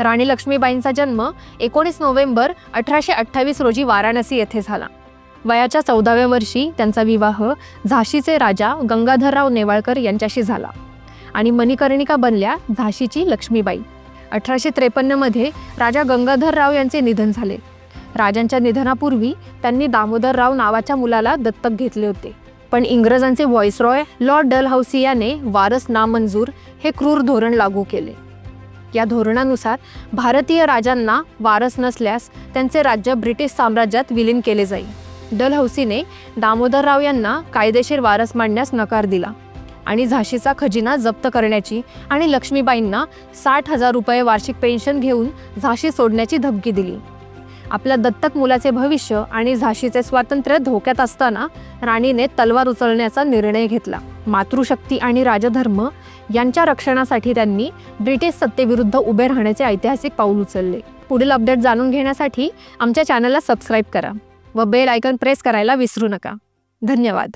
राणी लक्ष्मीबाईंचा जन्म एकोणीस नोव्हेंबर अठराशे अठ्ठावीस रोजी वाराणसी येथे झाला. वयाच्या चौदाव्या वर्षी त्यांचा विवाह झाशीचे राजा गंगाधरराव नेवाळकर यांच्याशी झाला आणि मणिकर्णिका बनल्या झाशीची लक्ष्मीबाई. अठराशे त्रेपन्नमध्ये राजा गंगाधरराव यांचे निधन झाले. राजांच्या निधनापूर्वी त्यांनी दामोदरराव नावाच्या मुलाला दत्तक घेतले होते. पण इंग्रजांचे व्हॉइसरॉय लॉर्ड डलहौसी याने वारस नामंजूर हे क्रूर धोरण लागू केले. या धोरणानुसार भारतीय राजांना वारस नसल्यास त्यांचे राज्य ब्रिटिश साम्राज्यात विलीन केले जाईल डलहौसीने दामोदरराव यांना कायदेशीर वारस मांडण्यास नकार दिला आणि झाशीचा खजिना जप्त करण्याची आणि लक्ष्मीबाईंना साठ हजार रुपये वार्षिक पेन्शन घेऊन झाशी सोडण्याची धमकी दिली. आपल्या दत्तक मुलाचे भविष्य आणि झाशीचे स्वातंत्र्य धोक्यात असताना राणीने तलवार उचलण्याचा निर्णय घेतला. मातृशक्ती आणि राजधर्म यांच्या रक्षणासाठी त्यांनी ब्रिटिश सत्तेविरुद्ध उभे राहण्याचे ऐतिहासिक पाऊल उचलले. पुढील अपडेट जाणून घेण्यासाठी आमच्या चॅनलला सबस्क्राईब करा व बेल आयकॉन प्रेस करायला विसरू नका. धन्यवाद.